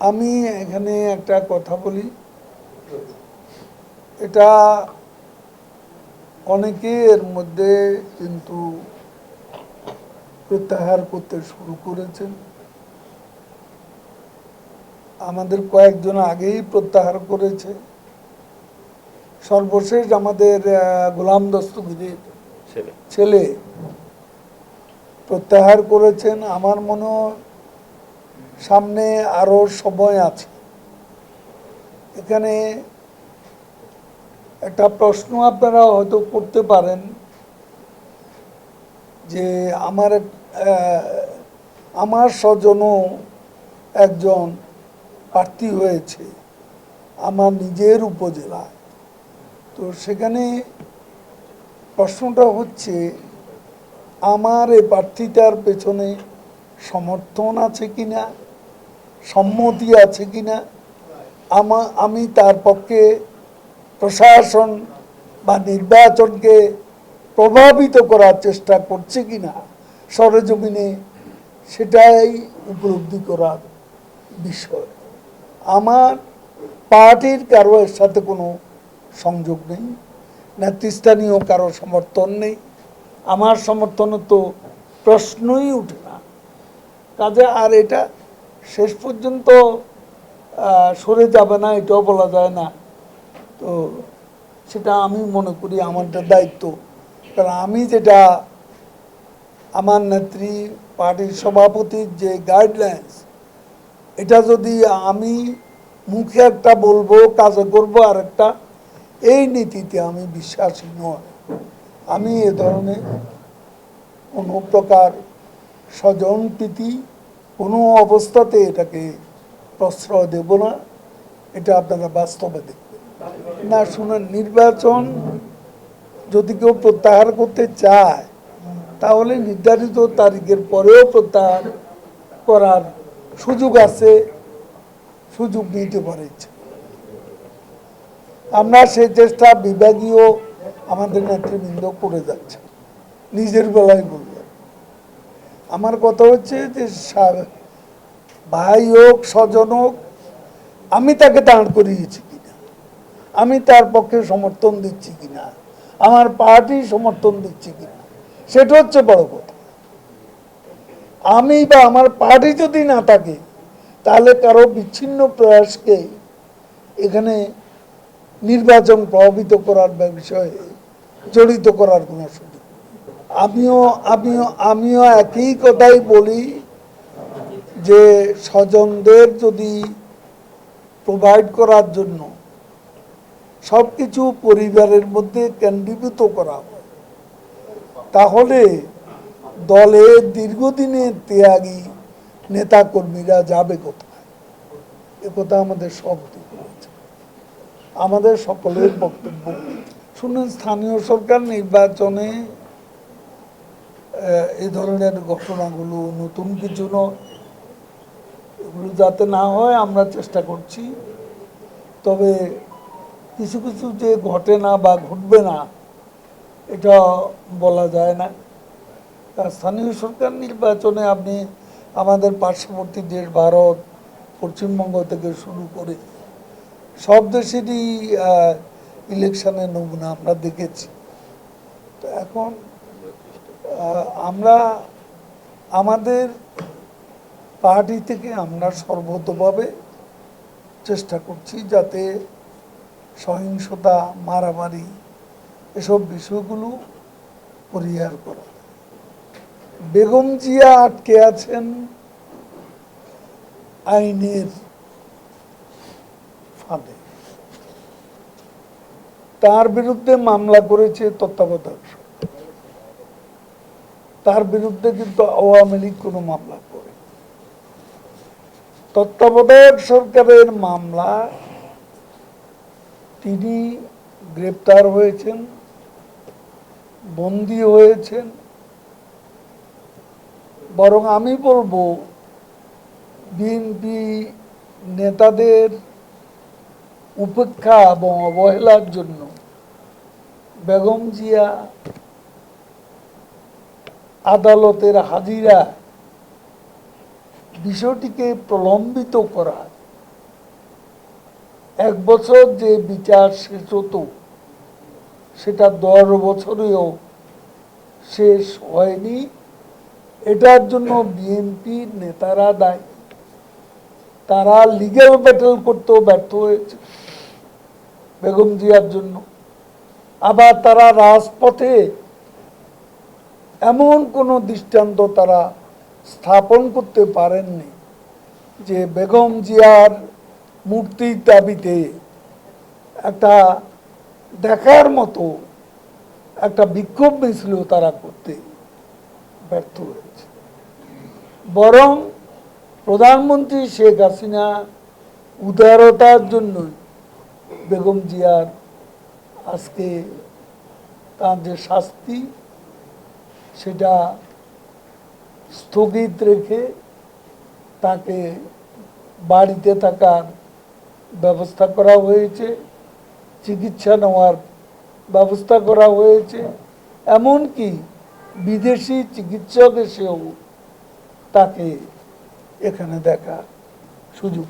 আমি এখানে একটা কথা বলি। এটা অনেকের মধ্যে কিন্তু প্রত্যাহার করতে শুরু করেছেন। আমাদের কয়েকজন আগেই প্রত্যাহার করেছে। সর্বশেষ আমাদের গোলাম দস্তগিরির ছেলে। ছেলে প্রত্যাহার করেছেন। আমার মনে হয় সামনে আরও সময় আছে। এখানে একটা প্রশ্ন আপনারা হয়তো করতে পারেন যে আমার আমার স্বজনও একজন প্রার্থী হয়েছে আমার নিজের উপজেলায়। তো সেখানে প্রশ্নটা হচ্ছে, আমার এই প্রার্থীটার পেছনে সমর্থন আছে কিনা? সম্মতি আছে কিনা? আমা, আমি তার পক্ষে প্রশাসন বা নির্বাচনকে প্রভাবিত করার চেষ্টা করছে কিনা? সরেজমিনে সেটাই উপলব্ধি করার বিষয়। আমার পার্টির কারও এর সাথে কোনো সংযোগ নেই, নেতৃস্থানীয় কারও সমর্থন নেই। আমার সমর্থনের তো প্রশ্নই উঠে না। কাজে আর এটা শেষ পর্যন্ত সরে যাবে না, এটাও বলা যায় না। তো সেটা আমি মনে করি আমার একটা দায়িত্ব। কারণ আমি যেটা আমার নেত্রী, পার্টির সভাপতির যে গাইডলাইন্স এটা যদি আমি মুখে একটা বলব, কাজে করব আর একটা এই নীতিতে আমি বিশ্বাসী নয়। আমি এ ধরনের কোনো প্রকার স্বজন প্রীতি কোনো অবস্থাতে এটাকে প্রশ্রয় দেব না। এটা আপনারা বাস্তবে দেখবেন। না শুনেন নির্বাচন যদি কেউ প্রত্যাহার করতে চায়, তাহলে নির্ধারিত তারিখের পরেও প্রত্যাহার করার সুযোগ আছে, সুযোগ নিতে পারে। আমরা সেই চেষ্টা বিভাগীয় আমাদের নেতৃবৃন্দ করে যাচ্ছে নিজের বেলায় বলবে। আমার কথা হচ্ছে যে ভাই হোক, স্বজন হোক, আমি তাকে দাঁড় করিয়েছি কিনা? আমি তার পক্ষে সমর্থন দিচ্ছি কিনা? আমার পার্টি সমর্থন দিচ্ছি কিনা? সেটা হচ্ছে বড় কথা। আমি বা আমার পার্টি যদি না থাকে, তাহলে কারও বিচ্ছিন্ন প্রয়াসকে এখানে নির্বাচন প্রভাবিত করার বিষয়ে জড়িত করার কোনো সুযোগ। আমিও আমিও আমিও একই কথাই বলি যে স্বজনদের যদি প্রোভাইড করার জন্য সব কিছু পরিবারের মধ্যে কেন্দ্রীভূত করা তাহলে দলের দীর্ঘদিনের ত্যাগী নেতাকর্মীরা যাবে কোথায় এ কথা আমাদের সব। আমাদের সকলের বক্তব্য শুনুন, স্থানীয় সরকার নির্বাচনে এই ধরনের ঘটনাগুলো নতুন কিছু এগুলো যাতে না হয়, আমরা চেষ্টা করছি। তবে কিছু কিছু যে ঘটে না বা ঘটবে না, এটা বলা যায় না। স্থানীয় সরকার নির্বাচনে আপনি আমাদের পার্শ্ববর্তী দেশ ভারত, পশ্চিমবঙ্গ থেকে শুরু করে সব দেশেরই ইলেকশনের নমুনা আমরা দেখেছি। তো এখন আমরা আমাদের পার্টি থেকে আমরা সর্বতভাবে চেষ্টা করছি যাতে সহিংসতা, মারামারি এসব বিষয়গুলো পরিহার করা বেগম জিয়া আটকে আছেন আইনের ফাঁদে তার বিরুদ্ধে মামলা করেছে তত্ত্বাবধায়ক। তার বিরুদ্ধে কিন্তু আওয়ামী লীগ কোনো মামলা করে। তত্ত্বাবধায়ক সরকারের মামলা, তিনি গ্রেপ্তার হয়েছেন, বন্দী হয়েছেন। বরং আমি বলব, বিএনপি নেতাদের উপেক্ষা এবং অবহেলার জন্য বেগম জিয়া আদালতের হাজিরা বিষয়টিকে প্রলম্বিত করা এক বছর যে বিচার শেষ হতো, সেটা দশ বছরেও শেষ হয়নি। এটার জন্য বিএনপির নেতারা দায়ী। তারা লিগ্যাল ব্যাটেল করতেও ব্যর্থ হয়েছে বেগম জিয়ার জন্য। আবার তারা রাজপথে এমন কোনো দৃষ্টান্ত তারা স্থাপন করতে পারেননি যে বেগম জিয়ার মূর্তির দাবিতে একটা দেখার মতো একটা বিক্ষোভ মিছিলও তারা করতে ব্যর্থ হয়েছে। বরং প্রধানমন্ত্রী শেখ হাসিনা উদারতার জন্য বেগম জিয়ার আজকে তার যে শাস্তি সেটা স্থগিত রেখে তাকে বাড়িতে থাকার ব্যবস্থা করা হয়েছে, চিকিৎসা নেওয়ার ব্যবস্থা করা হয়েছে, এমনকি বিদেশি চিকিৎসক এসেও তাকে এখানে দেখা সুযোগ